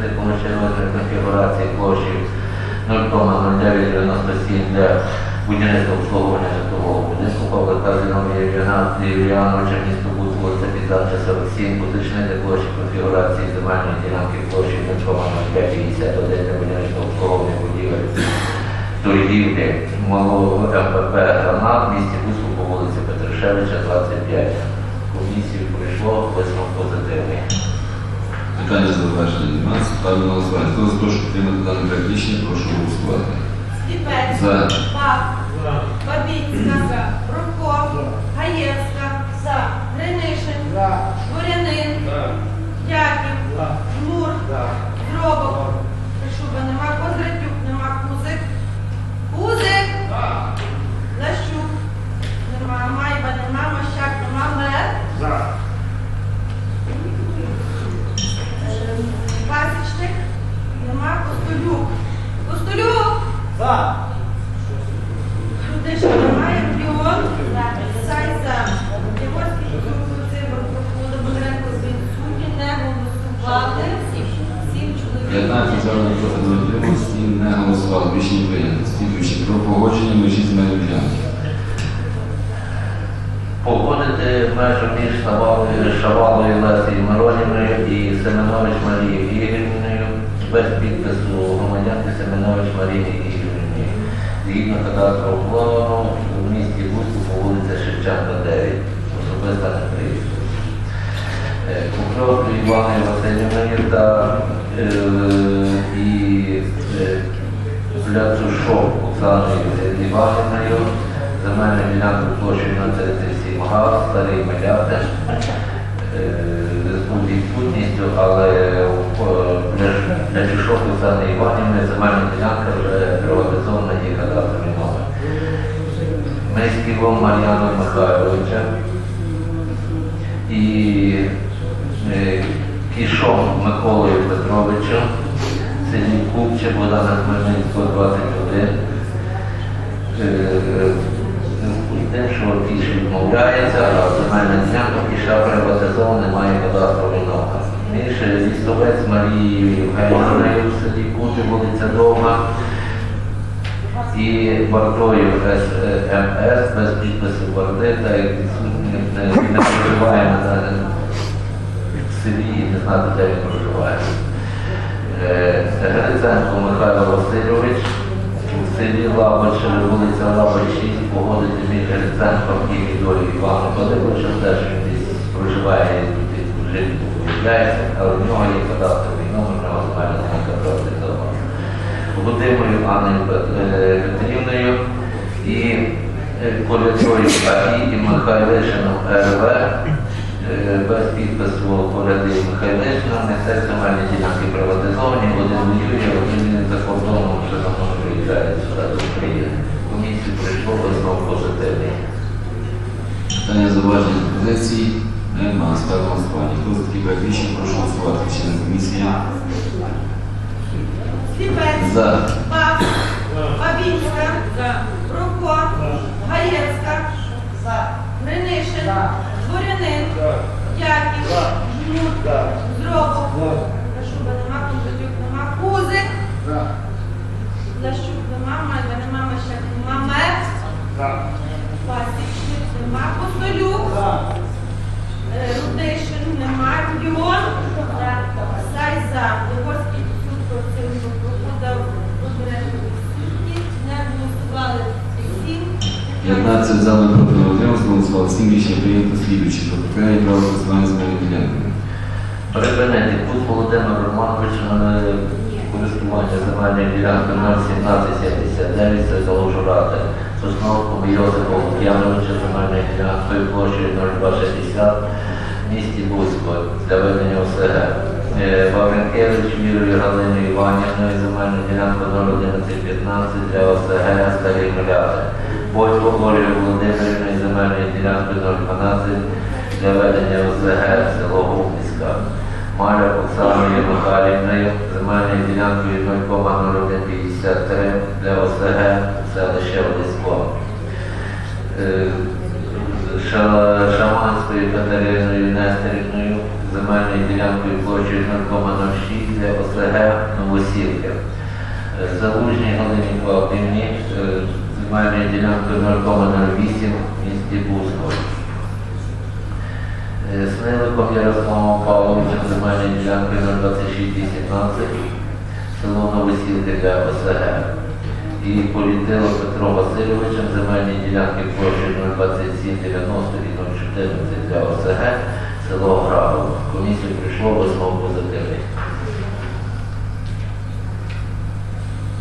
уточнити розмір конфігурації площі 0,0997 для будівництва обслуговування житлового будинку Павлика Зіновія Юліановича, місто Буд, вулиця Пізанча, 47, уточнити площі конфігурації земельної ділянки площі 0,0551 для будівництва обслуговування будівель торгівлі малого МПП «Гранат» в місті Буску по вулиці Петришевича, 25. Комісію прийшло, висновок позитивний. Питання завершені. Немає. Ставлю на голосування. Хто за те, щоб підтримати даний проект рішення, прошу голосувати. Степець, За. Баб, Бабінська, Рухов, Гаєвська, Гринишин, Бурянин, Дяків, Жмур, Дробок, Шуба нема, Кондратюк нема, Кузик, Кузик, Ляцушов Оксаною Іванівною, земельну ділянку площею 037 га, старий Меляти, зв'язку з відсутністю, але Ляцушов Оксани Іванівни земельна ділянка вже приватизована є кадастровий номер. Миськівом Мар'яна Михайловича і е, Кішом Миколою Петровичем, селі Купче, Богдана Хмельницького, 21. Е, з Тим, що Кіш відмовляється, а земельна ділянка Кіша приватизована, немає кадастровий номер. Більше лістовець Марії Євгенівною в селі Купче, вулиця Довга, і Бартою СМС без підпису Барди, та як не, проживає в селі і не знати, де він проживає. Гриценко Михайло Васильович в селі Лабач, вулиця Лабач 6, погодити між Гриценком і Вікторією Іваном Васильовичем, теж він проживає тут жити виявляється, але в нього є кадастровий номер, нього земельна ділянка приватизована. Володимирою Анною е, Петрівною і е, Колядою АІ і Михайлишином РВ без підпису Коляди Михайлишина, несе земельні ділянки приватизовані, один воює, один за кордоном вже давно приїжджає сюди до України. Комісію прийшло висновок позитивний. Питання зауваження позиції. Нема. Ставлю на голосування. Хто за такий проект прошу голосувати. Члени комісії. Степець, За. Баб, Бабінська, Рухов, Гаєвська, Гринишин, Бурянин, Дяків, Жмур, Дробок, Шуба нема, Кондратюк нема, Кузик, Лащук нема, Майба нема, Мащак нема, Мер, Пасічник нема, Костолюк, е, Рудишин нема, Біон, Сайза, Єгорський, Сутко, Цимко, Прокуда, Бондаренко, відсутні, не голосували всі. 15 за не проти не утрималось. Голосували 7. Рішення прийнято. Про припинення права користування земельною ділянкою. Припинити Кут Володимир Романович користування земельної ділянки 01779, це заложурати. Сосновку Йосипа Лук'яновича земельною ділянкою площею 0260 в місті Буцько для ведення ОСГ. Е, Вавренкевич Вірою Галиною Іванівною земельну ділянку 01115 для ОСГ Старі Миляти. Бойко Олею Володимирівною земельною ділянкою 012 для ведення ОСГ село Гумницька. Маля Оксаною Михайлівною земельною ділянкою 0,0153 для ОСГ селище Олесько. Е, Шаманською Катериною Нестерівною земельною ділянкою площею 0,06 для ОСГ Новосілки. Е, Залужній Галині Павлівні земельною ділянкою 0,08 в місті Бузької. Е, Сниликом Ярославом Павловичем земельною ділянкою 02618 село Новосілки для ОСГ. І Політило Петро Васильовичем земельні ділянки площею 02790 і 014 для ОСГ село Граво. Комісію прийшло висновок позитивний.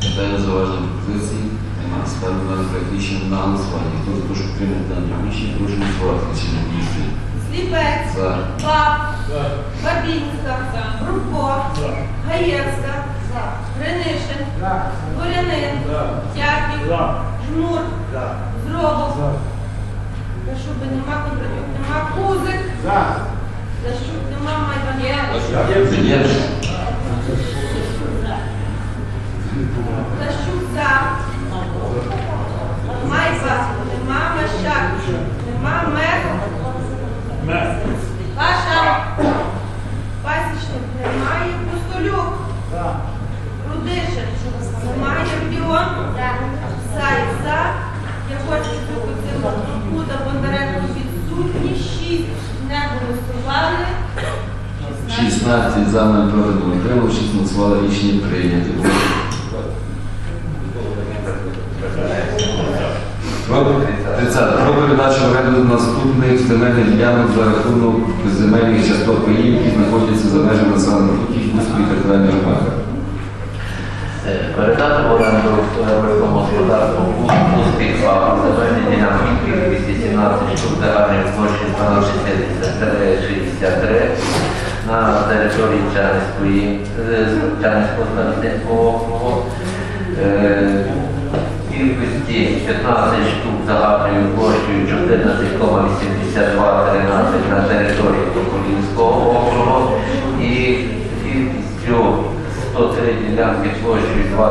Питання зауваження пропозиції? Немає. Ставлю даний проект на голосування. Хто за прийняти дане рішення, прошу голосувати. Рішення. Сліпець, За. Баб, Бабінська, Рубко, Гаєвська, Гринишин, Горянин, Тяків, Жмур, Зробов, Кашуби нема, Кондратюк нема, Кузик, Лащук нема, Майбан Є. Лащук за, Майба. Нема, Мащак нема, Мех, Паша, Пасічник немає, Пустолюк, Рудишин, немає, Рудіон, Сай, за, Яворський, Куцило, Куда, Бондаренко відсутні, шість не голосували, 16 за 0 проти не утримав, 6 голосували. Рішення прийняті. Про 30. Про передачу в оренду наступних земельних ділянок за рахунок земельних часток паїв, які знаходяться за межами населених пунктів Бузької територіальної громади. Е, Передати в оренду фермерському господарству Пустих ФАП земельні ділянки кількості 17 штук загальної площі 1263 на території Чанської, е, Чанського старостинського. Кількості 15 штук загальною площею 14,8213 на території Токолівського округу. І кількістю 103 ділянки площею 20,9907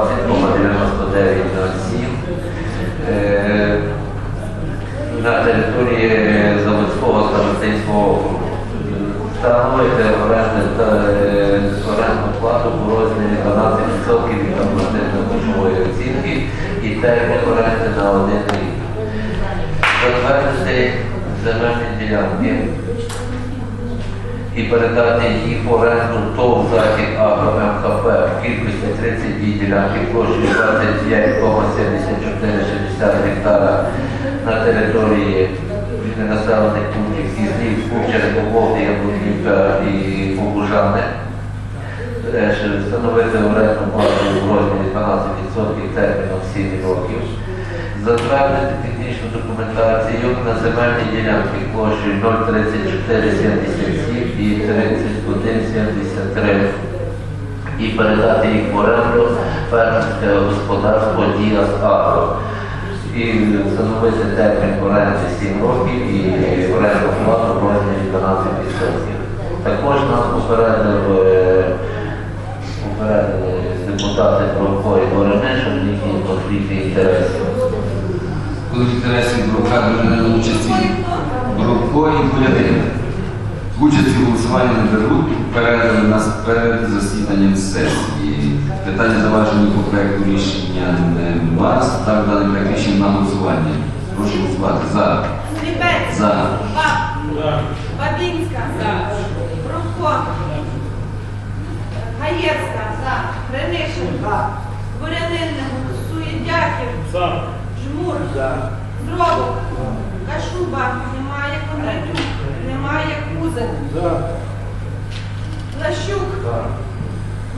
е, на території Заводського старостинського округу. Встановити оренду та е, орендну плату у розмірі 12% від нормативно-грошової оцінки і термін оренди на один рік. Затвердити земельні ділянки і передати їх в оренду ТОВ «Захід Агро МХП в кількості 32 ділянки площею 29,7460 гектара на території населених пунктів Кізлів, Кучер, Поповди, Яблунівка і Побужани. Ще встановити орендну плату в розмірі 12% терміном 7 років. Затвердити технічну документацію на земельні ділянки площею 03477 і 3173 і передати їх в оренду фермерське господарство Діас Агро. І встановити термін оренди 7 років і оренду плату в розмірі 12%. Також нас попередив е, депутати про Ворони, що в їхні конфлікти інтересів. Коли інтересів Бровка дружини участі. Бровко і Полянин. Участь у голосуванні не беруть, передали нас перед засіданням сесії. Питання заважені по проекту рішення нема. Ставлю даний проект рішення на голосування. Прошу голосувати. За. Сліпець, За. Баб, Бабінська, Рубко, Гаєвська, Гринишин, Бурянин, Суєдяків, Жмур, Зробок, Кашуба, немає Кондратюк, немає Кузик, Лащук,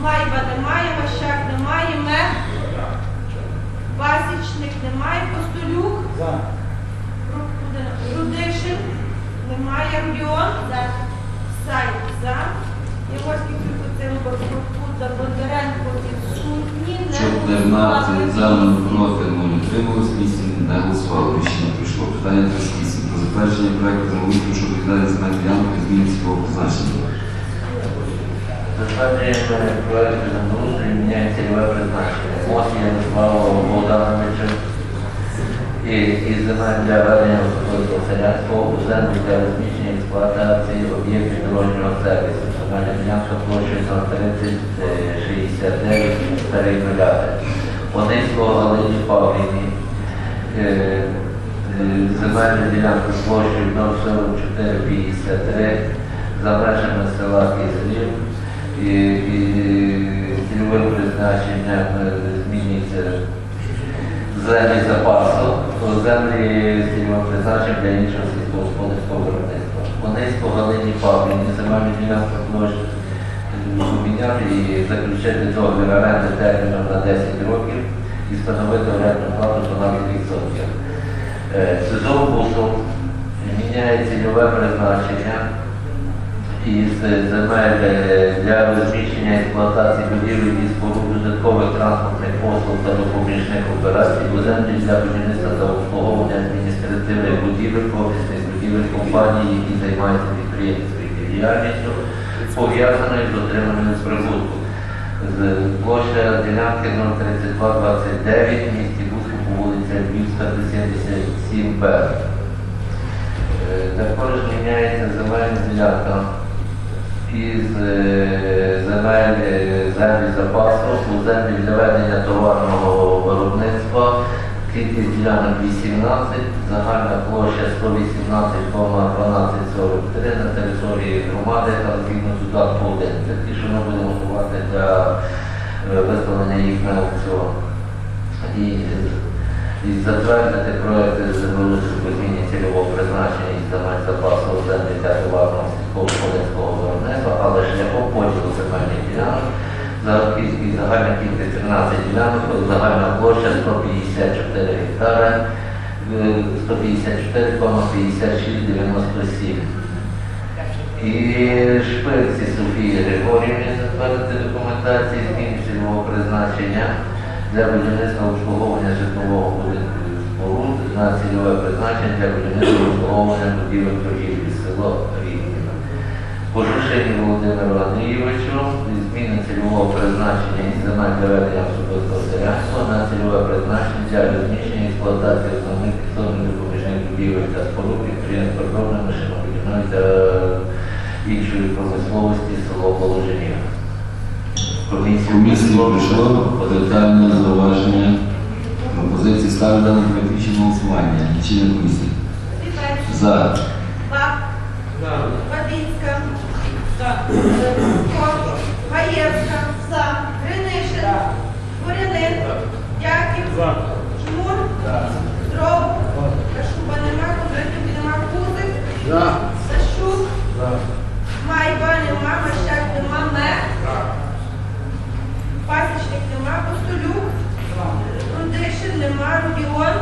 Майба немає, Мащак немає, Мех, Пасічник немає, Постолюк, Рудишин, немає Рудіон, Сай, за, Єгорський Крикоценко, Бондаренко, відсутні, не 14 за, голосували. 0 проти, 0 утрималось, 8 не голосувало. Рішення прийшло. Питання 38. Про затвердження проекту замовлення, щодо віддання земельної ділянки зміни цього призначення. Затвердження проект замовлення міняє цільове призначення. Мос Ярослава Богдановича і, і земель для ведення особистого селянського у землю для розміщення експлуатації об'єктів дорожнього сервісу. Земельна ділянка площею 30 е, 69 старий мільярди. Онинського Галині Павлівні. Е, е, Земельна ділянка площею 04453 за межами села Кизлів. І, цільовим призначенням е, змінюється землі запасу, то землі з для іншого сільськогосподарського виробництва. Онецько Галині Павлівні, земельні ділянки площі поміняти і заключити договір оренди терміном на 10 років і встановити орендну плату 12%. Е, Сезон бусу міняє цільове призначення із земель е, для розміщення експлуатації будівель і споруд додаткових транспортних послуг та допоміжних операцій у землі для будівництва та обслуговування адміністративних будівель, офісних будівель компаній, які займаються підприємницькою діяльністю, пов'язаною з отриманням прибутку. З площа ділянки 03229 в місті Буску по вулиця Львівська, 77Б. Е, Також міняється земельна ділянка із е, земель землі запасу землі для ведення товарного виробництва. Кількість ділянок 18, загальна площа 118,1243 на території громади та згідно з додатку 1. Це ті, що ми будемо готувати для е, виставлення їх на аукціон. І і затвердити проекти землеустрою по зміні цільового призначення із земель запасу землі для товарного сільськогосподарського виробництва, але шляхом поділу земельних ділянок за кількість загальна кількість 13 ділянок, загальна площа 154 гектари, е, 154,5697. І шпильці Софії Григорівні затвердити документації змін цільового призначення для будівництва обслуговування житлового будинку споруд на цільове призначення для будівництва обслуговування будівель торгівлі село. Пожушені Володимиру Андрійовичу зміни цільового призначення із земель для ведення особистого селянства на цільове призначення для розміщення і експлуатації основних підсобних допоміжних будівель та споруд підприємств торговної машинобудівної та іншої промисловості село Положення. Комісію Комісії прийшло детальне зауваження пропозиції ставлю на практичне голосування. Лічильна комісія. Сліпець, За. Баб, Бабінська, Кружко, Гаєвська, Гринишин, Бурянин, Дяків, Чмур, Дров, Кашуба нема, Кудриків нема, Кузик, Сащук, Майба нема, Мащак нема, Мер, Пасічник нема, Постолюк, Рундишин нема, Рудіон,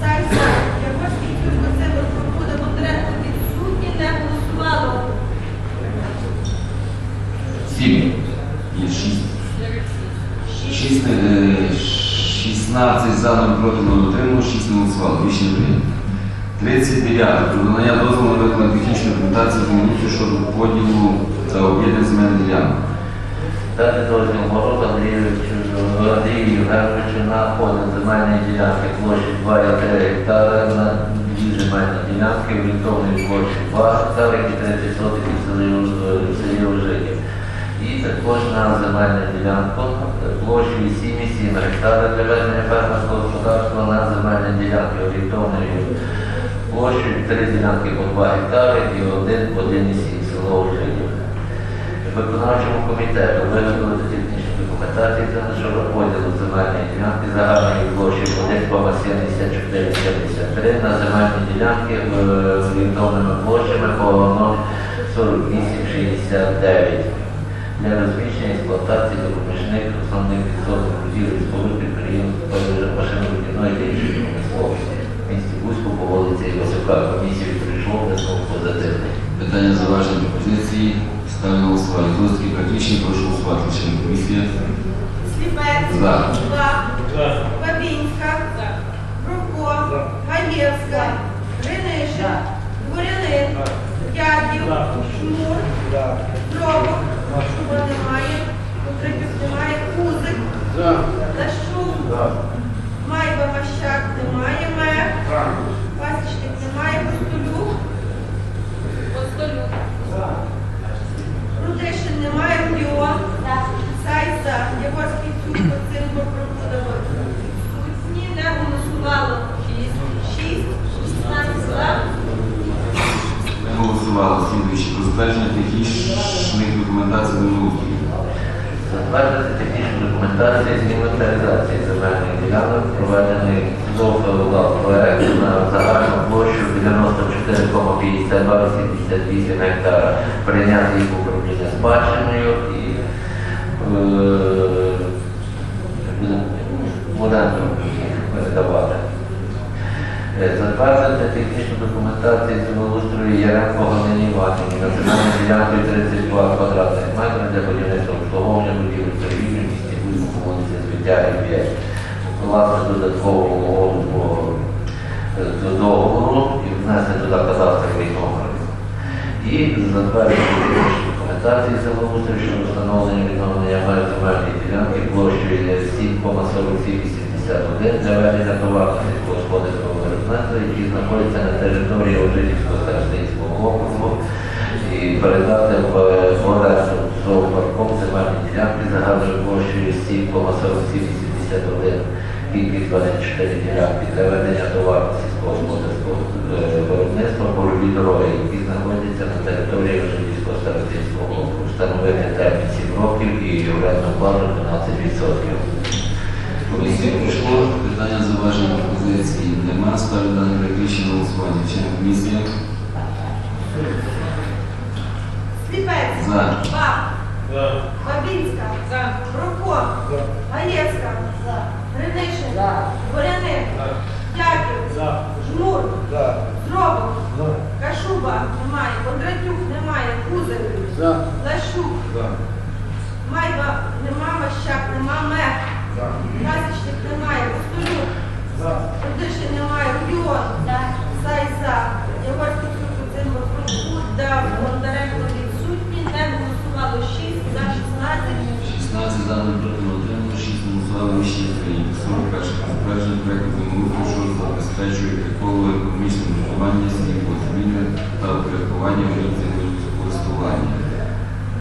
Сальса, Яворський, Кюрко, Цибор, Прокуда, Бондаренко, відсутні, не голосувало. Сім. Є шість. Шість, е, 16 за, 0 проти, 0 утримало, 6 не голосувало. Рішення прийнято. 39. Про дозволу на виконання технічної документації землеустрою щодо поділу та об'єднання земельних ділянок. Дати дозвіл Мороз Андрію Євгеновичу на поділ земельної ділянки площі 2,3 гектари на дві земельні ділянки орієнтовної площі 2 гектари і 30 сотих. І також на земельну ділянку площею 7,7 гектари для ведення фермерського господарства на земельні ділянки орієнтовної площею 3 ділянки по 2 гектари і 1 по 1,7 село Ожині виконавчому комітету виготовити технічну документацію за щодо поділу земельної ділянки загальної площі 1,7473 на земельні ділянки е, орієнтовними площами по 04869 для розміщення експлуатації допоміжних основних підсобних будівель і споруд підприємств машинобудівної та іншої промисловості. В місті Бузьку по вулиці Васюка комісію прийшло висновок позитивний. Питання зауваження пропозиції. Ставлю на голосування. Такі практичні, прошу голосувати. Лічильна комісія. Сліпець, За. Баб, Бабінська, Кружко, Гаєвська, Гринишин, Бурянин, Дяків, Чмур, Дров, Кошова немає. Потребів немає. Кузик. Лещук. Майба Мащак немає. Мер. Пасічник немає. Костолюк. Костолюк. Рудишин немає. Рудіон. Сайса. Єгорський цюк. Пацинко. Прокудова. Куцні не голосувало. Шість. Шість. Шістнадцять голосували слідуючі про затвердження технічних документацій землеустрою. Затвердити технічну документацію з інвентаризації земельних ділянок, проведений зофеллав проект на загальну площу 94,5288 гектара, прийняти їх управління спадщиною і е, буде Затвердити технічну документацію землеустрою Яремко Галині Іванівні на земельну ділянку 32 квадратних метри для будівництва обслуговування будівель торгівлі місті Буйку вулиці Звітярі 5. Власне, додаткового е, до договору і внести туди кадастровий номер. І затвердити технічну документацію землеустрою щодо встановлення відновлення меж земельної ділянки площею 7,4781 для ведення товарного сільськогосподарського виробництва, які знаходяться на території Ожидівського старостинського округу, і передати в оренду зоопарком земельні ділянки загальною площею 7,4781 кількість 24 ділянки для ведення товарного сільськогосподарського е, виробництва по любі дороги, які знаходяться на території Ожидівського старостинського округу. Встановити термін 7 років і орендну плату 12%. Комісія прийшло, питання зауважень пропозиції нема. Ставлю дане проект рішення на голосування. Члени комісії Сліпець. За. Баб. Бабінська. Рухо. Гаєвська. Гринишин. Горяник. Дяків. Жмур. Зробок. Кашуба. Немає. Кондратюк. Немає. Кузик. Лащук. Майба. Нема. Мащак. Нема. Мех. Пасічник. Немає. Костолюк. Рудишин. Немає. Рубіон. Сайза. Єгорський Цимбор. Прокуда. Бондаренко. Відсутні. Не голосувало 6. За 16. 16 за проти отримали, 6 голосували рішення прийнято. 41 затвердження проекту землеустрою, що забезпечує еколого економічне будування снігу, зміни та упорядкування видів землекористування.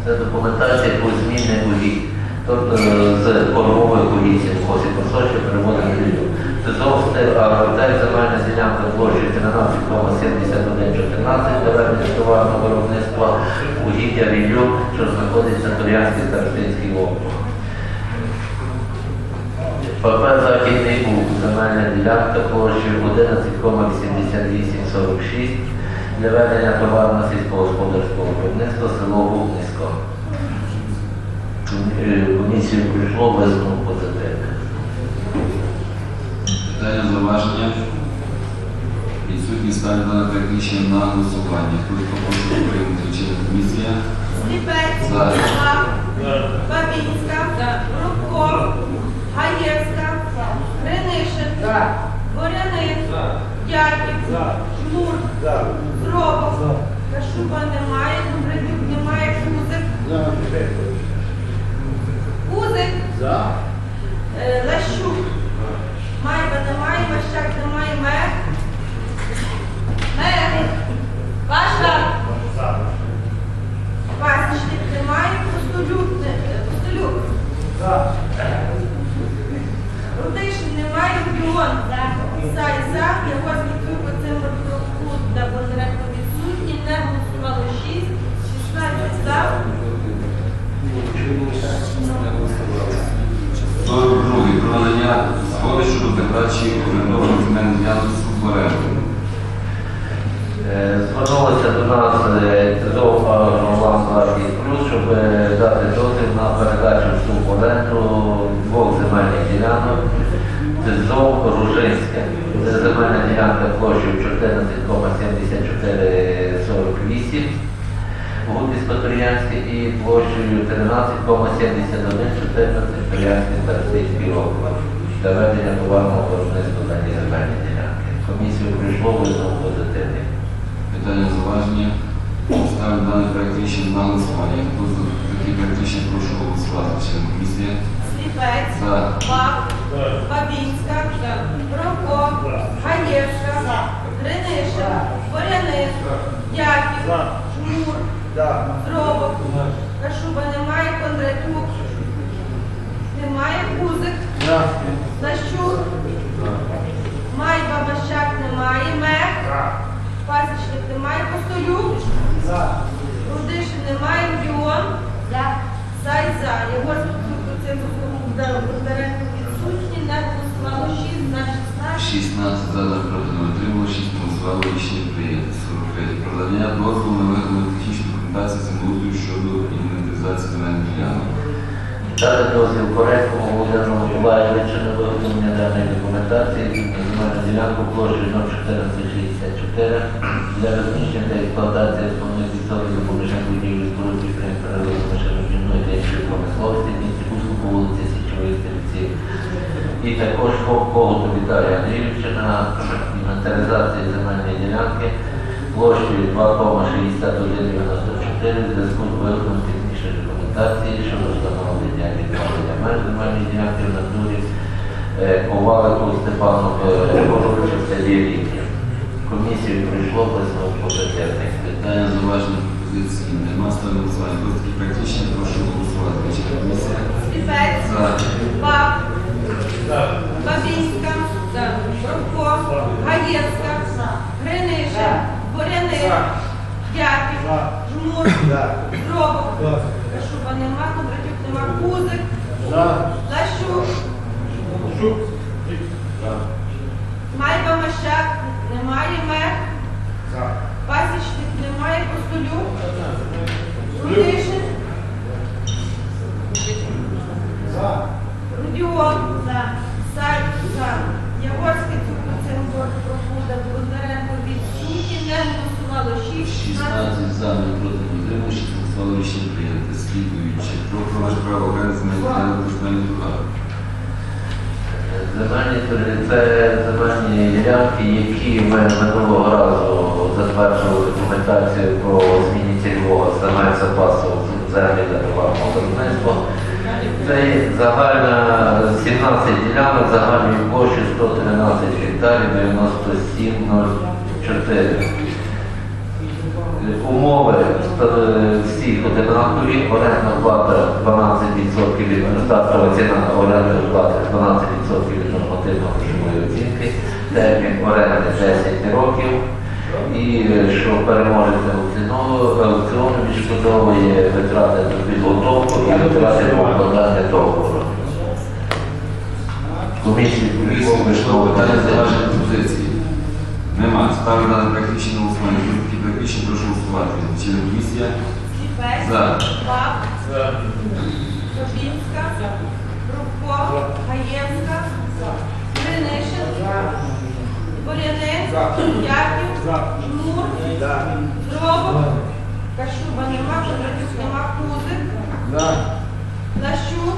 Це документація по зміни угідь. Тобто е, з кормової комісії в косі посочі переводить. Це зовсім агротек земельна ділянка площею 13,7114 для товарного виробництва угіддя Рілю, що знаходиться в Торянській старостинській округ. ПП Західний Буг, земельна ділянка площею 11,8846 для ведення товарно сільськогосподарського виробництва село Губнисько. Комісію прийшло висновок позитивний. Питання зауваження. Відсутні ставлю дане проект на голосування. Хто прошу підтримати члени комісія? Сліпець. Бабінська. Рубко. Гаєвська. Гринишин. Горяник. Дяків. Жмур. Зробок. Кашуба немає. Добридюк немає. Кузик. Кузик. Е, Лащук. Майба немає. Мащак немає. Мех. Мех. Ваша. Пасічник немає. Постолюк. не- Постолюк. Рудишин немає. Рубіон. Сай за. Ягозький Кюко. Цимбр Прокуда. Бондаренко відсутні. Не голосувало 6. 16 за. 42. Про надання згоди щодо передачі орендованих земельних ділянок в оренду. Е, до нас е, ТЗОВ Плюс, щоб е, дати дозвіл на передачу в оренду двох земельних ділянок. ТЗОВ Ружинське. Це земельна ділянка площею 14,7448 Гудісько-Торіянське і площею 13,7114 Торіянський Старостинський округ. Для ведення товарного виробництва дані земельні ділянки. Комісію прийшло висновок позитивний. Питання зауваження. Ставлю даний проект рішення на голосування. Хто за такий проект рішення прошу голосувати. Члени комісії? Сліпець. За. Баб. Бабінська. Рoko. Гаєвська. Гринишин. Боряник. Дяків. Жмур. Зробок. Кашуба немає. Кондратюк. Немає. Кузик. Лащук. Майба Мащак немає. Мех. Пасічник немає. Постолюк. Рудишин немає. Рубіон. Сайза. Єгор Ступчук цим да, Бондаренко відсутні, не голосувало 6, на 16. 16 за проти не отримало, 6 голосувало, рішення прийнято. 43. Продавання дозволу на виконання технічної документації землеустрою щодо інвентаризації земельних ділянок. Дати дозвіл коректному Володимиру Миколаєвичу на виготовлення даної документації земельну ділянку площею 01464 для розміщення та експлуатації основних підсобних допоміжних будівель споруд підприємств переробної машинобудівної та промисловості місті Кузьку по вулиці Січової стрільці. І також Когуту Віталія Андрійовича на інвентаризації земельної ділянки площею 2,6194 в зв'язку з виготовленням технічної документації щодо встановлення відновлення меж земельної ділянки в натурі е, Ковалику Степану Григоровичу в селі Рівня. Комісію прийшло висновок позитивний. Питання зауваження пропозиції нема. Голосування. Хто такі практичні, прошу голосувати. Комісія. Сліпець, За. Баб, Бабінська, Бровко, Гаєвська, Боряник, Дяків, Жмур, Дробок, Кашуба нема, Кондратюк нема, Кузик, Лащук, Майба Мащак, немає Мех, Пасічник немає, Костолюк, Рудишин, Рудіон, Сай, за. Яворський, Цукуценко, Прокуда, Бондаренко, відсутні, не голосувало 6, 16 за, не проти не отримало, 6 голосувало, рішення прийнято. Слідуючи. Про продаж права оренди земельних ділянок та земельних дорог. Земельні торги- це земельні які ми минулого разу затверджували документацію про зміні цільового земель запасу землі для товарного виробництва. Це загальна 17 ділянок загальною площею 113 гектарів 97,04. Умови всіх одинакові, орендна плата 12% від стартова ціна орендної плати 12% від нормативно-грошової оцінки, термін оренди 10 років. І що переможець аукціону, відшкодовує витрати на підготовку і витрати на укладання договору. Комісії Комісія прийшло питання зауваження пропозиції. Нема. Ставлю на практичне голосування. Хто такі практичні, прошу голосувати. Член комісія. За. Баб, Бровко, Гаєвська, Гринишин, Боряник, Дяків, Жмур, Дробок, Кашуба нема, Кондратюк нема, Кузик, Лащук,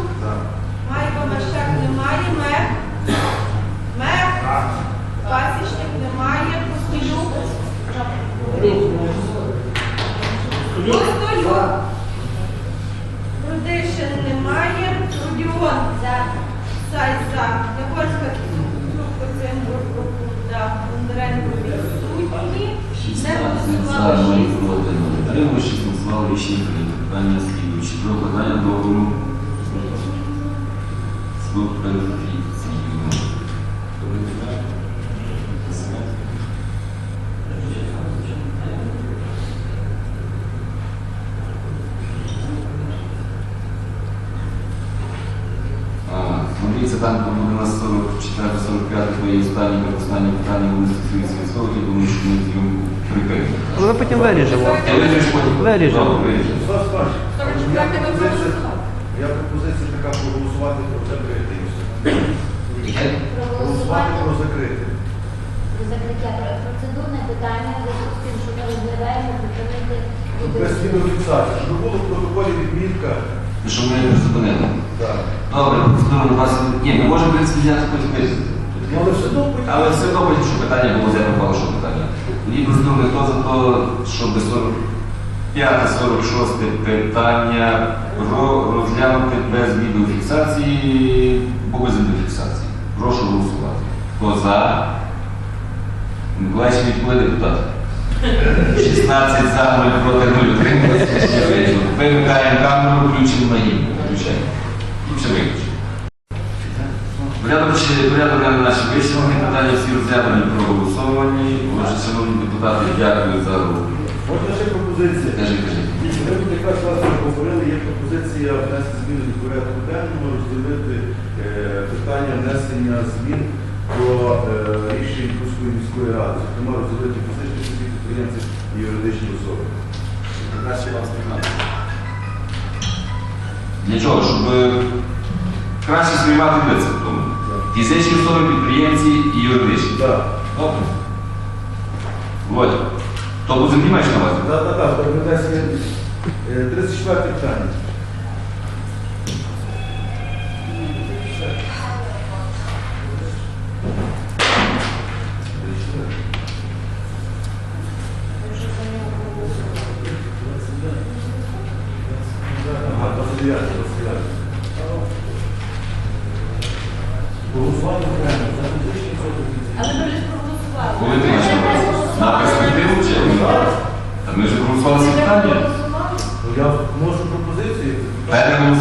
Майба Мащак немає, Мех, Мех, Пасічник немає, Костюк, Костюк, Рудишин немає, Рудіон, Сай за, Ягорська, Цукоценко, Прокуда, Бондаренко відсутні, не 16 за, не 6. проти не отримало, 6 голосувало, рішення прийнято. Питання слідуючі. Про укладання договору з суперфіцією. А, Смотрите, там буде на 44-45 твої останні останні питання стосуються військових, я думаю, що ми з ним прикриємо. Але потім виріжемо. Потім. Виріжемо. Виріжемо. Я пропозиція, така проголосувати про закрити. все. Про закрити. Про закриття процедурне питання в зв'язку з тим, що ми розглядаємо припинити Без відеофіксації, щоб було в протоколі відмітка. Що ми не зупинили. Так. Добре, процедура у вас. Ні, ми можемо в принципі взяти потім вирішити. Але все одно потім- Але все одно потім, що питання було запропало, що питання. Тоді процедури, хто за те, щоб 45-46 питання про розглянути без відеофіксації, бо без відеофіксації. Прошу голосувати. Хто за? Миколаївич відповіли депутат. 16 за, 0 проти 0 утрималися. Вимикаємо камеру, включимо на гімн. Включаємо. І все виключимо. Порядок денний наші висновки, питання всі розглянені, проголосовані. Отже, шановні депутати, дякую за роботу. Можна ще пропозиція? Кажи, кажи. Ми тут якраз власне говорили, є пропозиція внести зміни до порядку денного, розділити е, питання внесення змін до е, рішень Курської міської ради, зокрема розділити фізичні осіб, підприємців і юридичні особи. Для чого? Щоб е, краще сприймати принцип в тому. Фізичні особи, підприємці і юридичні. Так, Добре. Володя, то по землі маєш на увазі? так, так, так, внесення. Е, 34 питання.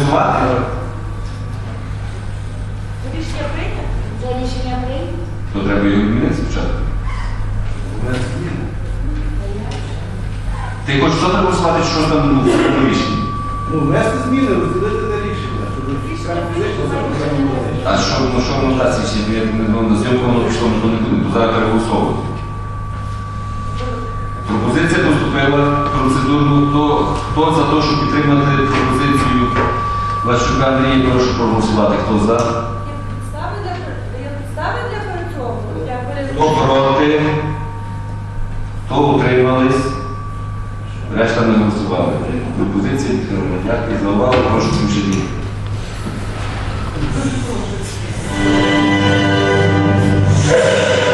Переголосувати? Рішення прийнято? За рішення прийнято. То треба його відмінити спочатку. Ти хочеш що чи що там ну, в рішенні? Ну, внести зміни, розділити це рішення, щоб А що, ну, що воно дасть, якщо я не думаю, на зйомку воно пішло, ми не будемо, то зараз переголосовувати. Пропозиція поступила процедурну. Хто, хто за те, щоб підтримати пропозицію Ващука Андрій, прошу проголосувати. Хто за? Хто проти? Хто утримались? Решта не голосували. Пропозиції підтримали. Дякую за увагу. Прошу включити. Yeah.